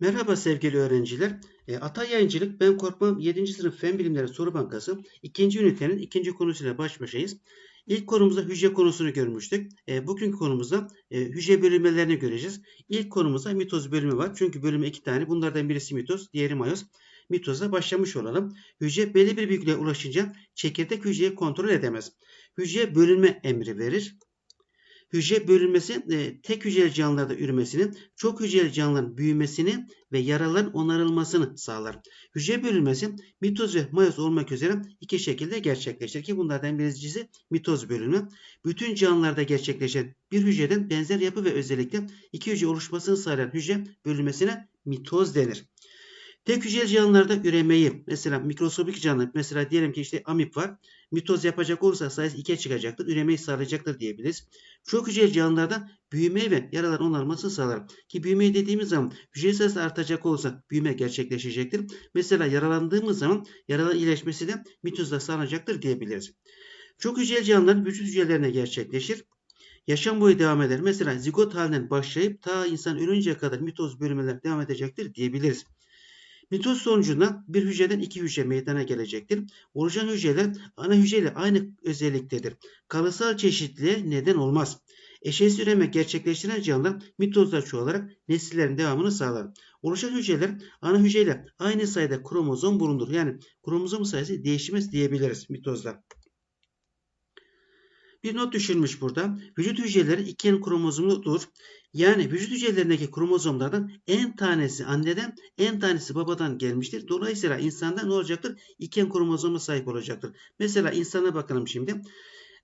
Merhaba sevgili öğrenciler. E, Ata Yayıncılık Ben Korkmam 7. sınıf Fen Bilimleri Soru Bankası 2. ünitenin ikinci konusuyla baş başayız. İlk konumuzda hücre konusunu görmüştük. E, bugünkü konumuzda e, hücre bölünmelerini göreceğiz. İlk konumuzda mitoz bölümü var. Çünkü bölümü iki tane. Bunlardan birisi mitoz, diğeri mayoz. Mitozla başlamış olalım. Hücre belli bir büyüklüğe ulaşınca çekirdek hücreyi kontrol edemez. Hücre bölünme emri verir. Hücre bölünmesi e, tek hücreli canlılarda üremesinin, çok hücreli canlıların büyümesini ve yaraların onarılmasını sağlar. Hücre bölünmesi mitoz ve mayoz olmak üzere iki şekilde gerçekleşir ki bunlardan birincisi mitoz bölünümü. Bütün canlılarda gerçekleşen bir hücreden benzer yapı ve özellikle iki hücre oluşmasını sağlayan hücre bölünmesine mitoz denir. Tek hücreli canlılarda üremeyi mesela mikroskobik canlı mesela diyelim ki işte amip var. Mitoz yapacak olursa sayısı 2'ye çıkacaktır. Üremeyi sağlayacaktır diyebiliriz. Çok hücreli canlılarda büyümeyi ve yaralar onarmasını sağlar. Ki büyümeyi dediğimiz zaman hücre sayısı artacak olursa büyüme gerçekleşecektir. Mesela yaralandığımız zaman yaraların iyileşmesi de mitozla sağlanacaktır diyebiliriz. Çok hücreli canlılar vücut hücrelerine gerçekleşir. Yaşam boyu devam eder. Mesela zigot halinden başlayıp ta insan ölünceye kadar mitoz bölünmeler devam edecektir diyebiliriz. Mitoz sonucunda bir hücreden iki hücre meydana gelecektir. Oluşan hücreler ana hücreyle aynı özelliktedir. Kalıtsal çeşitliliğe neden olmaz. Eşeğsiz üreme gerçekleştiren canlılar mitozla çoğalarak nesillerin devamını sağlar. Oluşan hücreler ana hücreyle aynı sayıda kromozom bulundur. Yani kromozom sayısı değişmez diyebiliriz mitozda. Bir not düşülmüş burada. Vücut hücreleri iken kromozomludur. Yani vücut hücrelerindeki kromozomlardan en tanesi anneden en tanesi babadan gelmiştir. Dolayısıyla insanda ne olacaktır? İken kromozomu sahip olacaktır. Mesela insana bakalım şimdi.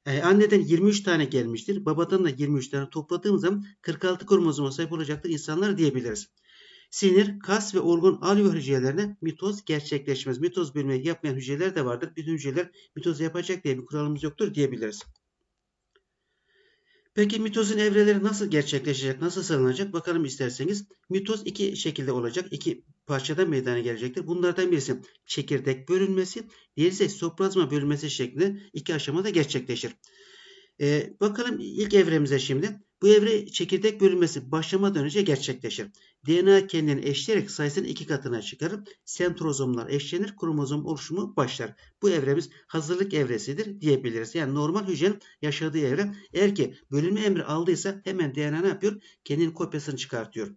Ee, anneden 23 tane gelmiştir. Babadan da 23 tane topladığımız zaman 46 kromozoma sahip olacaktır insanlar diyebiliriz. Sinir, kas ve organ alveol hücrelerine mitoz gerçekleşmez. Mitoz bölümü yapmayan hücreler de vardır. Bütün hücreler mitoz yapacak diye bir kuralımız yoktur diyebiliriz. Peki mitozun evreleri nasıl gerçekleşecek, nasıl sağlanacak? Bakalım isterseniz. Mitoz iki şekilde olacak. iki parçada meydana gelecektir. Bunlardan birisi çekirdek bölünmesi, diğeri ise sitoplazma bölünmesi şeklinde iki aşamada gerçekleşir. Ee, bakalım ilk evremize şimdi. Bu evre çekirdek bölünmesi başlamadan önce gerçekleşir. DNA kendini eşleyerek sayısını iki katına çıkarıp sentrozomlar eşlenir, kromozom oluşumu başlar. Bu evremiz hazırlık evresidir diyebiliriz. Yani normal hücrenin yaşadığı evre. Eğer ki bölünme emri aldıysa hemen DNA ne yapıyor? Kendinin kopyasını çıkartıyor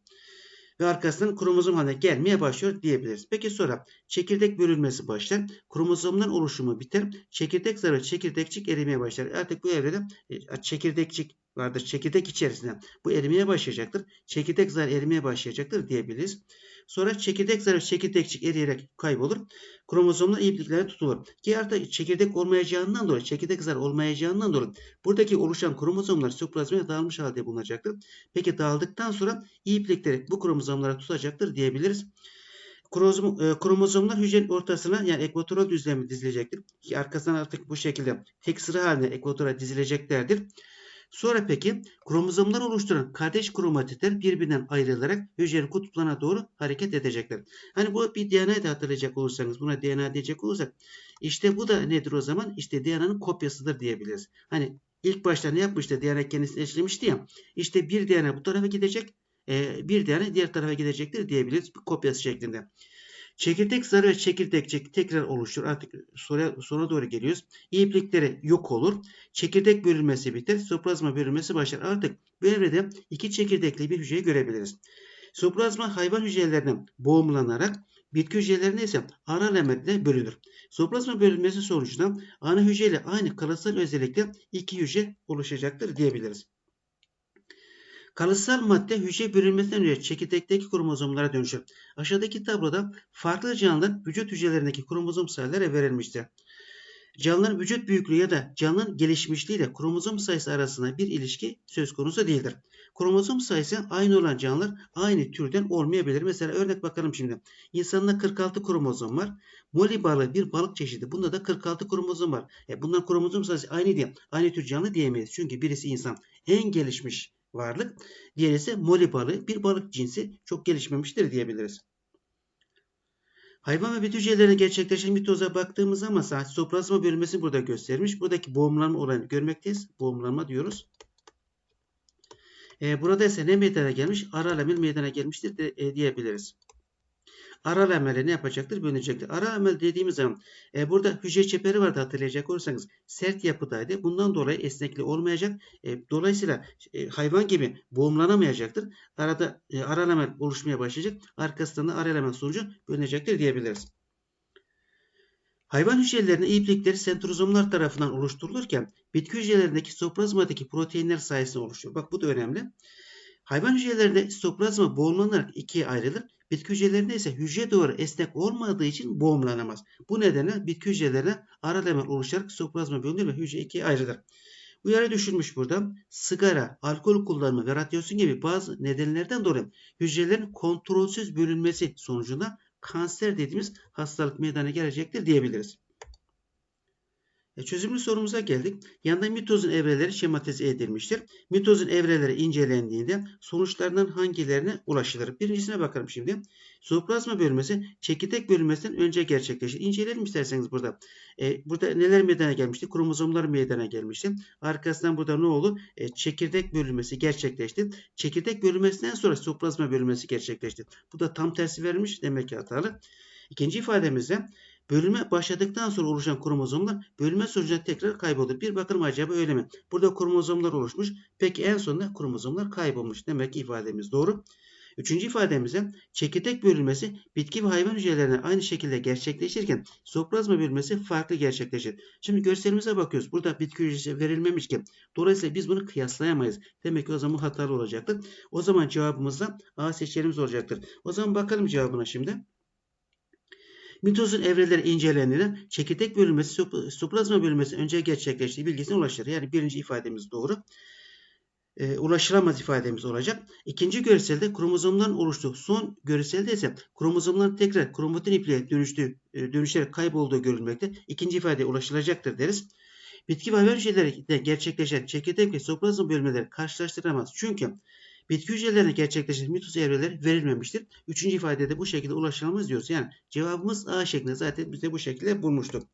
ve arkasından kromozom haline gelmeye başlıyor diyebiliriz. Peki sonra çekirdek bölünmesi başlar. Kromozomların oluşumu biter. Çekirdek zarı çekirdekçik erimeye başlar. Artık bu evrede e, çekirdekçik vardır. Çekirdek içerisinde bu erimeye başlayacaktır. Çekirdek zar erimeye başlayacaktır diyebiliriz. Sonra çekirdek zarı çekirdekçik eriyerek kaybolur. Kromozomlar ipliklerine tutulur. Ki artık çekirdek olmayacağından dolayı, çekirdek zar olmayacağından dolayı buradaki oluşan kromozomlar sitoplazmaya dağılmış halde bulunacaktır. Peki dağıldıktan sonra iplikleri bu kromozomlara tutacaktır diyebiliriz. E, kromozomlar hücrenin ortasına yani ekvatoral düzleme dizilecektir. Ki arkasından artık bu şekilde tek sıra halinde ekvatora dizileceklerdir. Sonra peki kromozomlar oluşturan kardeş kromatitler birbirinden ayrılarak hücrenin kutuplarına doğru hareket edecekler. Hani bu bir DNA'yı da hatırlayacak olursanız buna DNA diyecek olursak işte bu da nedir o zaman? İşte DNA'nın kopyasıdır diyebiliriz. Hani ilk başta ne yapmıştı? DNA kendisini eşlemişti ya. İşte bir DNA bu tarafa gidecek. Bir DNA diğer tarafa gidecektir diyebiliriz. Bir kopyası şeklinde. Çekirdek zarı ve çekirdekçik tekrar oluşur. Artık sonra, sonra doğru geliyoruz. İplikleri yok olur. Çekirdek bölünmesi biter. Soplazma bölünmesi başlar. Artık bu evrede iki çekirdekli bir hücreyi görebiliriz. Soplazma hayvan hücrelerine boğumlanarak bitki hücrelerine ise ara elementle bölünür. Soplazma bölünmesi sonucunda ana hücreyle aynı kalıtsal özellikle iki hücre oluşacaktır diyebiliriz. Kalıtsal madde hücre bölünmesinden önce çekirdekteki kromozomlara dönüşür. Aşağıdaki tabloda farklı canlıların vücut hücrelerindeki kromozom sayıları verilmiştir. Canlıların vücut büyüklüğü ya da canlının gelişmişliği ile kromozom sayısı arasında bir ilişki söz konusu değildir. Kromozom sayısı aynı olan canlılar aynı türden olmayabilir. Mesela örnek bakalım şimdi. İnsanda 46 kromozom var. Moli balığı bir balık çeşidi. Bunda da 46 kromozom var. E bundan kromozom sayısı aynı diye. Aynı tür canlı diyemeyiz. Çünkü birisi insan en gelişmiş varlık. Diğeri ise moli balığı bir balık cinsi çok gelişmemiştir diyebiliriz. Hayvan ve bitki gerçekleşen mitoza baktığımız zaman sitoplazma bölünmesi burada göstermiş. Buradaki boğumlanma oranı görmekteyiz. Boğumlanma diyoruz. E, burada ise ne meydana gelmiş? Ara lamel meydana gelmiştir de, e, diyebiliriz. Ara lameli ne yapacaktır? Bölünecektir. Ara lamel dediğimiz zaman e, burada hücre çeperi vardı hatırlayacak olursanız. Sert yapıdaydı. Bundan dolayı esnekliği olmayacak. E, dolayısıyla e, hayvan gibi boğumlanamayacaktır. Arada e, ara lamel oluşmaya başlayacak. Arkasından da ara lamel sonucu bölünecektir diyebiliriz. Hayvan hücrelerinin iplikleri sentrozomlar tarafından oluşturulurken bitki hücrelerindeki sitoplazmadaki proteinler sayesinde oluşuyor. Bak bu da önemli. Hayvan hücrelerinde sitoplazma boğumlanarak ikiye ayrılır. Bitki hücrelerinde ise hücre duvarı esnek olmadığı için boğumlanamaz. Bu nedenle bitki hücrelerine ara lemel oluşarak sitoplazma bölünür ve hücre ikiye ayrılır. Uyarı düşürmüş burada. Sigara, alkol kullanımı ve radyasyon gibi bazı nedenlerden dolayı hücrelerin kontrolsüz bölünmesi sonucunda kanser dediğimiz hastalık meydana gelecektir diyebiliriz. E çözümlü sorumuza geldik. Yanında mitozun evreleri şematize edilmiştir. Mitozun evreleri incelendiğinde sonuçlarından hangilerine ulaşılır? Birincisine bakalım şimdi. Sitoplazma bölünmesi çekirdek bölünmesinden önce gerçekleşir. İnceleyelim isterseniz burada. E, burada neler meydana gelmişti? Kromozomlar meydana gelmişti. Arkasından burada ne oldu? E, çekirdek bölünmesi gerçekleşti. Çekirdek bölünmesinden sonra sitoplazma bölünmesi gerçekleşti. Bu da tam tersi verilmiş. Demek ki hatalı. İkinci ifademizde Bölünme başladıktan sonra oluşan kromozomlar bölünme sonucunda tekrar kaybolur. Bir bakalım acaba öyle mi? Burada kromozomlar oluşmuş. Peki en sonunda kromozomlar kaybolmuş. Demek ki ifademiz doğru. Üçüncü ifademizde çekirdek bölünmesi bitki ve hayvan hücrelerine aynı şekilde gerçekleşirken sitoplazma bölünmesi farklı gerçekleşir. Şimdi görselimize bakıyoruz. Burada bitki hücresi verilmemiş ki. Dolayısıyla biz bunu kıyaslayamayız. Demek ki o zaman hatalı olacaktır. O zaman cevabımız da A seçeneğimiz olacaktır. O zaman bakalım cevabına şimdi. Mitozun evreleri incelendiğinde çekirdek bölünmesi, sitoplazma bölünmesi önce gerçekleştiği bilgisine ulaşılır. Yani birinci ifademiz doğru. E, ulaşılamaz ifademiz olacak. İkinci görselde kromozomların oluştuğu, son görselde ise kromozomların tekrar kromatin ipliğe dönüştüğü, e, dönüşerek kaybolduğu görülmekte. İkinci ifadeye ulaşılacaktır deriz. Bitki ve hayvan hücrelerinde gerçekleşen çekirdek ve sitoplazma bölünmeleri karşılaştırılamaz. Çünkü Bitki hücrelerine gerçekleşen mitoz evreleri verilmemiştir. Üçüncü ifadede bu şekilde ulaşılamaz diyoruz. Yani cevabımız A şeklinde zaten biz de bu şekilde bulmuştuk.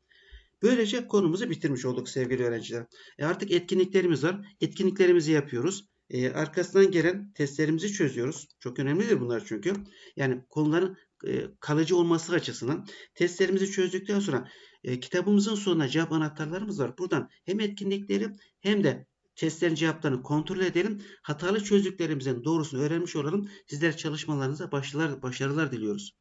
Böylece konumuzu bitirmiş olduk sevgili öğrenciler. E artık etkinliklerimiz var. Etkinliklerimizi yapıyoruz. E, arkasından gelen testlerimizi çözüyoruz. Çok önemlidir bunlar çünkü. Yani konuların e, kalıcı olması açısından testlerimizi çözdükten sonra e, kitabımızın sonuna cevap anahtarlarımız var. Buradan hem etkinlikleri hem de testlerin cevaplarını kontrol edelim. Hatalı çözdüklerimizin doğrusunu öğrenmiş olalım. Sizler çalışmalarınıza başarılar, başarılar diliyoruz.